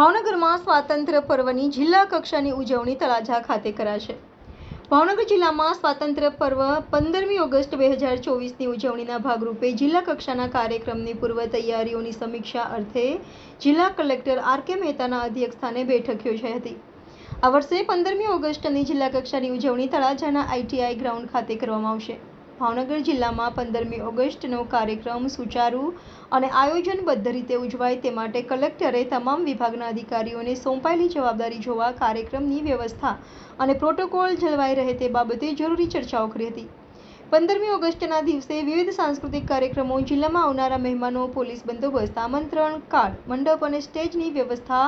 ભાવનગરમાં સ્વાતંત્ર્ય પર્વની જિલ્લા કક્ષાની ઉજવણી તળાજા ખાતે કરાશે. ભાવનગર જિલ્લામાં સ્વાતંત્ર્ય પર્વ પંદરમી ઓગસ્ટ બે હજાર ચોવીસની ઉજવણીના ભાગરૂપે જિલ્લા કક્ષાના કાર્યક્રમની પૂર્વ તૈયારીઓની સમીક્ષા અર્થે જિલ્લા કલેક્ટર આર કે મહેતાના અધ્યક્ષસ્થાને બેઠક યોજાઈ હતી. આ વર્ષે પંદરમી ઓગસ્ટની જિલ્લા કક્ષાની ઉજવણી તળાજાના આઈટીઆઈ ગ્રાઉન્ડ ખાતે કરવામાં આવશે. ભાવનગર જિલ્લામાં પંદરમી ઓગસ્ટનો કાર્યક્રમ સુચારુ અને આયોજનબદ્ધ રીતે ઉજવાય તે માટે કલેક્ટરે તમામ વિભાગના અધિકારીઓને સોંપાયેલી જવાબદારી જોવા કાર્યક્રમની વ્યવસ્થા અને પ્રોટોકોલ જળવાઈ રહે તે બાબતે જરૂરી ચર્ચાઓ કરી હતી. પંદરમી ઓગસ્ટના દિવસે વિવિધ સાંસ્કૃતિક કાર્યક્રમો જિલ્લામાં આવનારા મહેમાનો, પોલીસ બંદોબસ્ત, આમંત્રણ, કાર્ડ, મંડપ અને સ્ટેજની વ્યવસ્થા,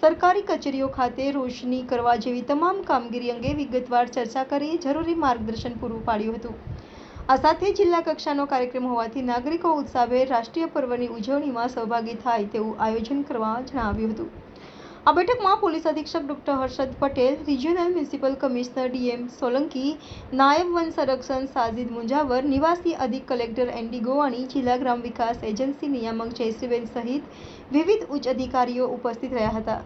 સરકારી કચેરીઓ ખાતે રોશની કરવા જેવી તમામ કામગીરી અંગે વિગતવાર ચર્ચા કરી જરૂરી માર્ગદર્શન પૂરું પાડ્યું હતું. આ સાથે જિલ્લા કક્ષાનો કાર્યક્રમ હોવાથી નાગરિકો ઉત્સાહે રાષ્ટ્રીય પર્વની ઉજવણીમાં સહભાગી થાય તેવું આયોજન કરવા જણાવ્યું હતું. આ બેઠકમાં પોલીસ અધિક્ષક doctor Harshad Patel, regional municipal commissioner DM Solanki, નાયબ વન સંરક્ષણ સાજિદ મુંજાવર, નિવાસી અધિક કલેક્ટર એનડી ગોવાણી, જિલ્લા ગ્રામ વિકાસ એજન્સી નિયામક જયશ્રીબેન સહિત વિવિધ ઉચ્ચ અધિકારીઓ ઉપસ્થિત રહ્યા હતા.